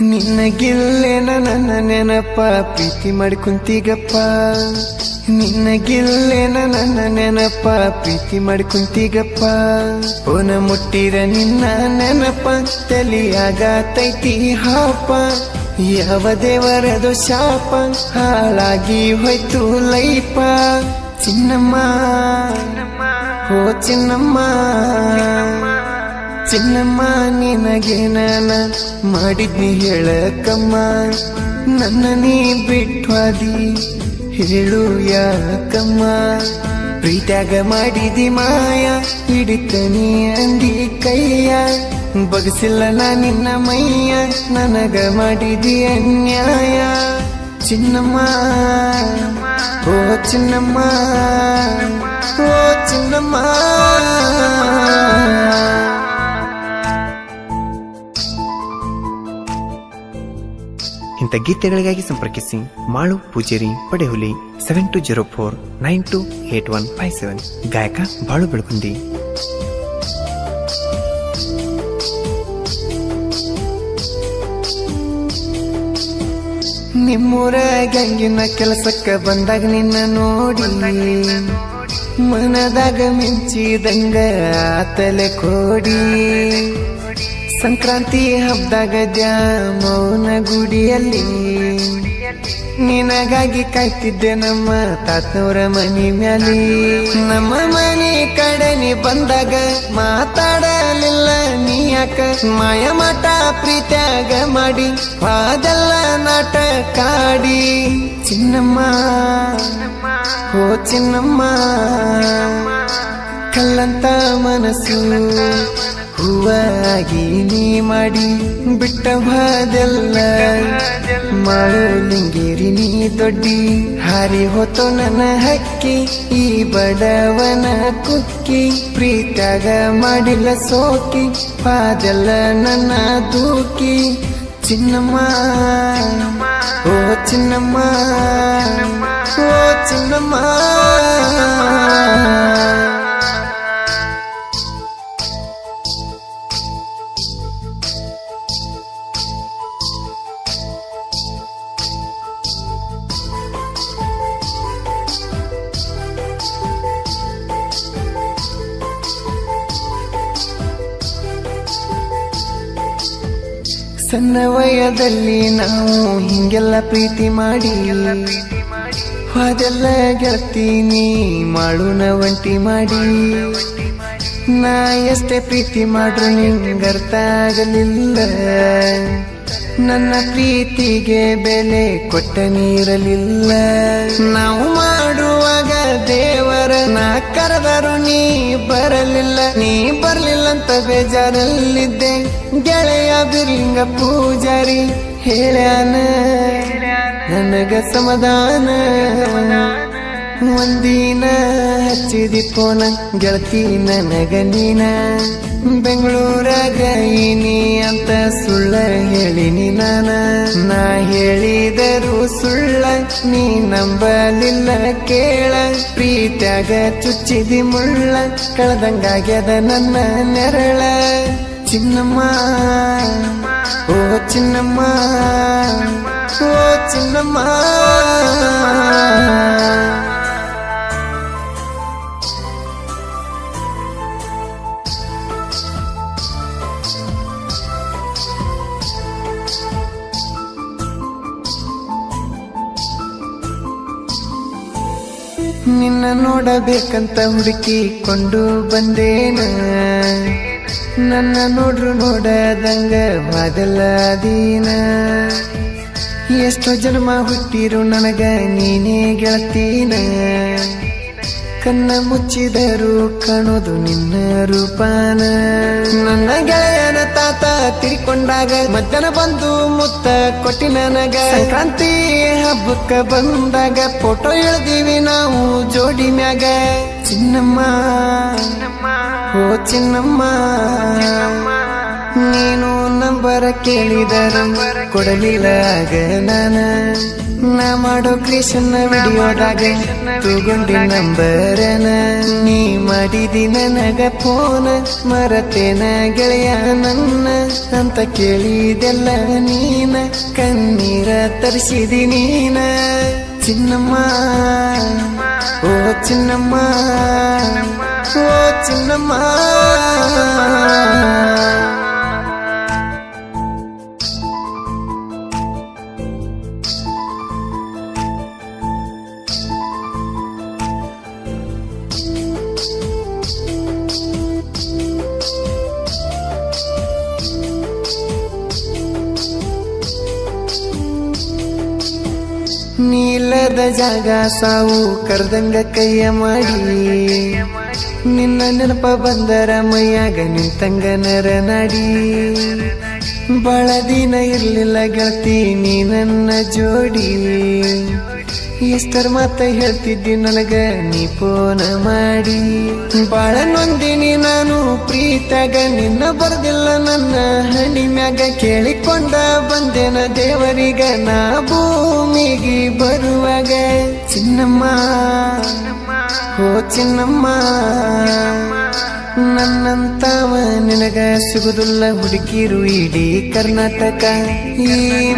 ನಿನ್ನಗಿಲ್ಲೇನ ನನ್ನ ನೆನಪ? ಪ್ರೀತಿ ನಿನ್ನ ನಿನ್ನಗಿಲ್ಲೇನ ನನ್ನ ನೆನಪ? ಪ್ರೀತಿ ಮಾಡಿ ಕುಂತಿಗಪ್ಪ. ಓನ ಮುಟ್ಟಿರ ನಿನ್ನ ನೆನಪ ತಲಿಯಾಗತೈತಿ ಹಾಪ. ಯಾವ ದೇವರದು ಶಾಪ ಹಾಳಾಗಿ ಹೋಯ್ತು ಲೈಪ. ಚಿನ್ನಮ್ಮ, ಓ ಚಿನ್ನಮ್ಮ. ಚಿನ್ನಮ್ಮ, ನಿನಗೆ ನಾನ ಮಾಡಿದ್ನಿ ಹೇಳಕಮ್ಮ ನನ್ನ ನೀ ಬಿಟ್ವಾದಿ, ಹೇಳು ಯಾಕಮ್ಮ. ಪ್ರೀತ್ಯಾಗ ಮಾಡಿದಿ ಮಾಯ ಹಿಡಿತನಿ ಅಂದಿ ಕೈಯ. ಬಗಸಿಲ್ಲ ನಾ ನಿನ್ನ ಮೈಯ, ನನಗ ಮಾಡಿದಿ ಅನ್ಯಾಯ. ಚಿನ್ನಮ್ಮ, ಓ ಚಿನ್ನಮ್ಮ ಓ ಚಿನ್ನಮ್ಮ. ಇಂಥ ಗೀತೆಗಳಿಗಾಗಿ ಸಂಪರ್ಕಿಸಿ Malu, Pujeri, Padehuli seven two zero four nine two eight one five seven ಗಾಯಕ ಬಾಳು ಬೆಳಗುಂದಿ. ನಿಮ್ಮೂರ ಗಂಗಿನ ಕೆಲಸಕ್ಕೆ ಬಂದಾಗ ನಿನ್ನ ನೋಡಿ. ಮನದಾಗ ಮಿಂಚಿದಂಗ ತಲೆ ಕೋಡಿ. ಸಂಕ್ರಾಂತಿ ಹಬ್ಬದಾಗ ಮೌನ ಗುಡಿಯಲ್ಲಿ ನಿನಗಾಗಿ ಕಾಯ್ತಿದ್ದೆ ನಮ್ಮ ತಾತನವರ ಮನಿ ಮ್ಯಾಲಿ. ನಮ್ಮ ಮನೆ ಕಡೆ ನೀ ಬಂದಾಗ ಮಾತಾಡಲಿಲ್ಲ ನೀ ಯಾಕ? ಮಾಯ ಮಾಟ ಪ್ರೀತ್ಯಾಗ ಮಾಡಿ ಅದೆಲ್ಲ ನಾಟಕಾಡಿ ಚಿನ್ನಮ್ಮ, ಓ ಚಿನ್ನಮ್ಮ, ಕಲ್ಲಂತ ಮನಸ್ಸು. ಹೂವಾಗಿ ನೀ ಮಾಡಿ ಬಿಟ್ಟ ಬಾದೆಲ್ಲ ಮಾಡು ಲಿಂಗೇರಿ ನೀ ದೊಡ್ಡಿ, ಹಾರಿ ಹೊತ್ತು ನನ್ನ ಹಕ್ಕಿ, ಈ ಬಡವನ ಕುಕ್ಕಿ ಪ್ರೀತಾಗ ಮಾಡಿಲ್ಲ ಸೋಕಿ ಪಾದೆಲ್ಲ ನನ್ನ ದೂಕಿ ಚಿನ್ನಮ್ಮ, ಓ ಚಿನ್ನಮ್ಮ ಓ ಚಿನ್ನಮ್ಮ. ಸಣ್ಣ ವಯದಲ್ಲಿ ನಾವು ಹಿಂಗೆಲ್ಲ ಪ್ರೀತಿ ಮಾಡಿ. ಅದೆಲ್ಲ ಗೆಳತೀನಿ ಮಾಡೋಣ ಒಂಟಿ ಮಾಡಿ. ನಾ ಎಷ್ಟೇ ಪ್ರೀತಿ ಮಾಡ್ರು ನಿಂಗರ್ಥ ಆಗಲಿಲ್ಲ. ನನ್ನ ಪ್ರೀತಿಗೆ ಬೆಲೆ ಕೊಟ್ಟ ನೀರಲಿಲ್ಲ. ನಾವು ಕರೆದರು ನೀ ಬರಲಿಲ್ಲ ನೀ ಬರಲಿಲ್ಲ ಅಂತ ಬೇಜಾರಲ್ಲಿದ್ದೆ. ಗೆಳೆಯ ಬಿರ್ಲಿಂಗ ಪೂಜಾರಿ ಹೇಳ್ಯಾನ ನನಗ ಸಮಾಧಾನ. ಒಂದಿನ ಹಚ್ಚಿದಿ ಫೋನ ಗೆಳತಿ ನನಗ ನೀನ. ಬೆಂಗಳೂರಾಗ ಅಂತ ಸುಳ್ಳ ಹೇಳಿನಿ ನಾನ ನಾ ಹೇಳಿದರು ಸುಳ್ಳ, ನೀ ನಂಬಲಿಲ್ಲ ಕೇಳ. ಪ್ರೀತ್ಯಾಗ ಚುಚ್ಚಿದಿ ಮುಳ್ಳ ಕಳೆದಂಗಾಗ್ಯದ ನನ್ನ ನೆರಳ. ಚಿನ್ನಮ್ಮ, ಓ ಚಿನ್ನಮ್ಮ ಓ ಚಿನ್ನಮ್ಮ. ನಿನ್ನ ನೋಡಬೇಕಂತ ಹುಡುಕಿಕೊಂಡು ಬಂದೇನ? ನನ್ನ ನೋಡ್ರು ನೋಡದಂಗ ವಾದಲ್ಲ ದೀನ? ಎಷ್ಟೋ ಜನ್ಮ ಹುಟ್ಟಿರು ನನಗ ನೀನೇ ಗೆಳತೀನ? ಕಣ್ಣ ಮುಚ್ಚಿದರು ಕಾಣೋದು ನಿನ್ನ ರೂಪಾನ. ನನ್ನ ಗೆಳೆಯನ ತಾತ ತಿರ್ಕೊಂಡಾಗ ಮಧ್ಯಾಹ್ನ ಬಂದು ಮುತ್ತ ಕೊಟ್ಟಿ ನನಗ ಸಂಕ್ರಾಂತಿ ಹಬ್ಬಕ್ಕ ಬಂದಾಗ ಫೋಟೋ ಎಳ್ದೀವಿ ನಾವು ಜೋಡಿ ಮ್ಯಾಗ. ಚಿನ್ನಮ್ಮ, ಓ ಚಿನ್ನಮ್ಮ, ನೀನು ನಂಬರ ಕೇಳಿದ ನಂಬರ ಕೊಡಲಿಲ್ಲ ಆಗ ನಾನ. ನಾ ಮಾಡೋ ಕ್ರಿಯೇಷನ್ ವಿಡಿಯೋದಾಗ ತಗೊಂಡಿ ನಂಬರನ. ನೀ ಮಾಡಿದಿ ನನಗ ಫೋನ್, ಮರತೇನ ಗೆಳೆಯ ನನ್ನ ಅಂತ ಕೇಳಿದೆಲ್ಲ ನೀನ. ಕಣ್ಣೀರ ತರಿಸಿದಿ ನೀನ. ಚಿನ್ನಮ್ಮ, ಓ ಚಿನ್ನಮ್ಮ ಓ ಚಿನ್ನಮ್ಮ. ನೀಲದ ಜಾಗ ಸಾವು ಕರ್ದಂಗ ಕೈಯ ಮಾಡಿ. ನಿನ್ನ ನೆನಪ ಬಂದರ ಮೈಯಾಗ ನಿಂತಂಗ ನರ ನಡಿ. ಬಾಳ ದಿನ ಇರ್ಲಿಲ್ಲ ಗೆಳತಿ ನೀ ನನ್ನ ಜೋಡಿ. ಎಷ್ಟರ ಮಾತ ಹೇಳ್ತಿದ್ದಿ ನನಗ? ನೀ ಫೋನ ಮಾಡಿ. ಬಾಳ ನೊಂದಿನಿ ನಾನು ಪ್ರೀತಾಗ ನಿನ್ನ ಬರ್ದಿಲ್ಲ ನನ್ನ. ಹಣಿ ಮ್ಯಾಗ ಕೇಳಿಕೊಂಡ ಬಂದೆನ ದೇವರಿಗ. ನಾ ಭೂಮಿಗೆ ಬರುವಾಗ, ಚಿನ್ನಮ್ಮ ಓ ಚಿನ್ನಮ್ಮ. ನನ್ನಂತಾವ ನಿನಗ ಸಿಗುದಿಲ್ಲ ಹುಡುಕಿರು ಇಡೀ ಕರ್ನಾಟಕ. ಈ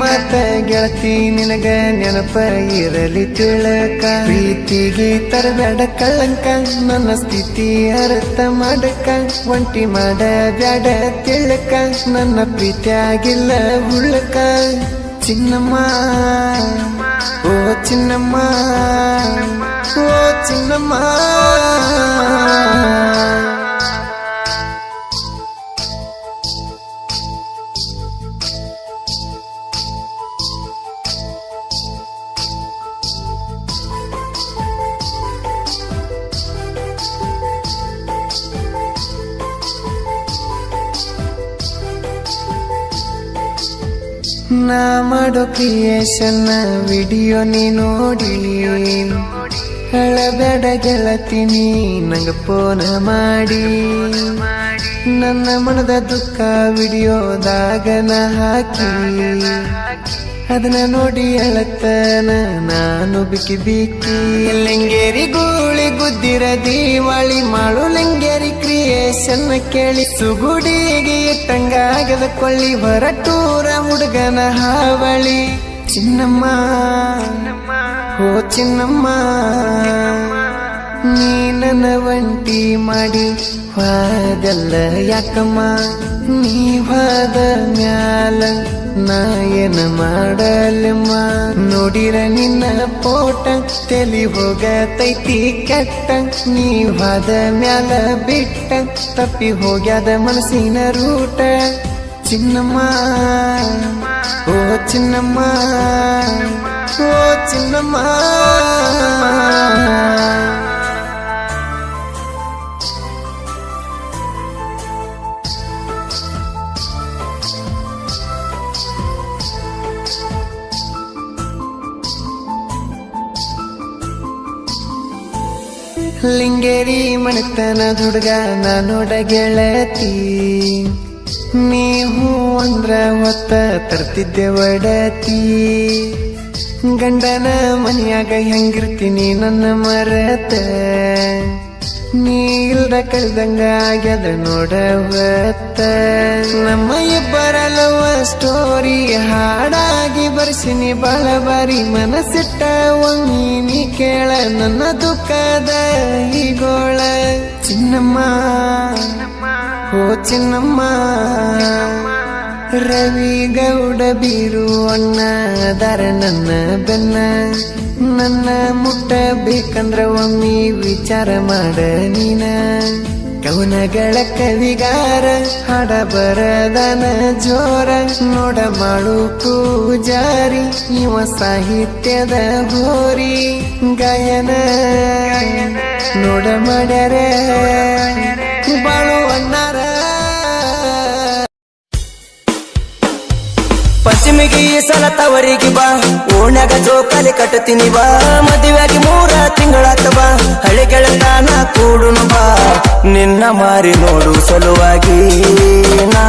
ಮಾತ ಗೆಳತಿ ನಿನಗ ನೆನಪ ಇರಲಿ ತಿಳಕ. ಪ್ರೀತಿಗೆ ತರಬೇಡ ಕಳಂಕ ನನ್ನ ಸ್ಥಿತಿ ಅರ್ಥ ಮಾಡಕ ಒಂಟಿ ಮಾಡ ಬ್ಯಾಡ ತಿಳಕ, ನನ್ನ ಪ್ರೀತಿಯಾಗಿಲ್ಲ ಉಳ್ಳಕ. ಚಿನ್ನಮ್ಮ, ಓ ಚಿನ್ನಮ್ಮ ಓ ಚಿನ್ನಮ್ಮ. ನಾ ಮಾಡೋ ಕ್ರಿಯೇಷನ್ ವಿಡಿಯೋ ನೀ ನೋಡಿ. ಹಳಬೇಡ ಗೆಳತೀನಿ ನಂಗೆ ಫೋನ್ ಮಾಡಿ. ನನ್ನ ಮನದ ದುಃಖ ವಿಡಿಯೋದಾಗ ಹಾಕಿ. ಅದನ್ನ ನೋಡಿ ಅಳತನ ನಾನು ಬಿಕ್ಕಿ ಬಿಕ್ಕಿ. ಲಿಂಗೇರಿ ಗೂಳಿ ಗುದ್ದಿರ ದೀವಾಳಿ ಮಾಡು, ಲಿಂಗೇರಿ ಕ್ರಿಯೇಷನ್ ಕೇಳಿ. ಸುಗುಡಿಗೆ ಇಟ್ಟಂಗಾಗದ ಕೊಳ್ಳಿ, ಹೊರಟೂರ ಹುಡುಗನ ಹಾವಳಿ. ಚಿನ್ನಮ್ಮ ಓ ಚಿನ್ನಮ್ಮ, ನೀ ನನ್ನ ಒಂಟಿ ಮಾಡಿ, ಹಾದಲ್ಲ ಯಾಕಮ್ಮ, ನೀ ಹಾದ ಮ್ಯಾಲ. ನಾ ಏನ ಮಾಡಲಮ್ಮ. ನೋಡಿರ ನಿನ್ನ ಪೋಟ, ತಲಿ ಹೋಗತೈತಿ ಕೆಟ್ಟ. ನೀ ವಾದ ಮ್ಯಾಲ ಬಿಟ್ಟ, ತಪ್ಪಿ ಹೋಗ್ಯಾದ ಮನಸ್ಸಿನ ರೂಟ. ಚಿನ್ನಮ್ಮ, ಓ ಚಿನ್ನಮ್ಮ ಓ ಚಿನ್ನಮ್ಮ. ಲಿಂಗೇರಿ ಮನೆತನ ದುಡ್ಗ ನಾನೋಡ ಗೆಳತಿ ನೀವು ಅಂದ್ರ ಮತ್ತ ತರ್ತಿದ್ದೆ ಒಡತಿ. ಗಂಡನ ಮನೆಯಾಗ ಹೆಂಗಿರ್ತೀನಿ ನನ್ನ ಮರತ. ನೀ ಇಲ್ದ ಕಳ್ದಂಗ ಆಗ್ಯದ ನೋಡವತ್ತ. ನಮ್ಮ ಇಬ್ಬರಲ್ಲವ ಲವ ಸ್ಟೋರಿ ಹಾಡಾಗಿ ಬರ್ಸಿನಿ ಬಹಳ ಬಾರಿ ಮನಸ್ಸಿಟ್ಟ ಒಮ್ಮಿ ಕೇಳ ನನ್ನ ದುಃಖದ ಈಗೋಳ. ಚಿನ್ನಮ್ಮ, ಓ ಚಿನ್ನಮ್ಮ ರವಿ ಗೌಡ ಬೀರು ಅಣ್ಣ ದರ ನನ್ನ ಬೆನ್ನ. ನನ್ನ ಮುಟ್ಟಬೇಕಂದ್ರ ಒಮ್ಮೆ ವಿಚಾರ ಮಾಡ ನೀನ. ಕವನಗಳ ಕವಿಗಾರ, ಹಾಡ ಬರದನ ಜೋರ. ನೋಡ ಮಾಡು ಪೂಜಾರಿ, ಇವ ಸಾಹಿತ್ಯದ ಹೋರಿ. ಗಾಯನ, ನೋಡ ಮಾಡ್ಯಾರ. ತವರಿಗೆ ಬಾ. ಓಣ್ಯಾಗ ಜೋಕಾಲಿ ಕಟ್ಟತೀನಿ ಬಾ. ಮದುವೆಯಾಗಿ ಮೂರ ತಿಂಗಳಾತ ಬಾ. ಹಳೆ ಗೆಳತಾನ ಕೂಡುನು ಬಾ. ನಿನ್ನ ಮಾರಿ ನೋಡು ಸಲುವಾಗಿ ನಾ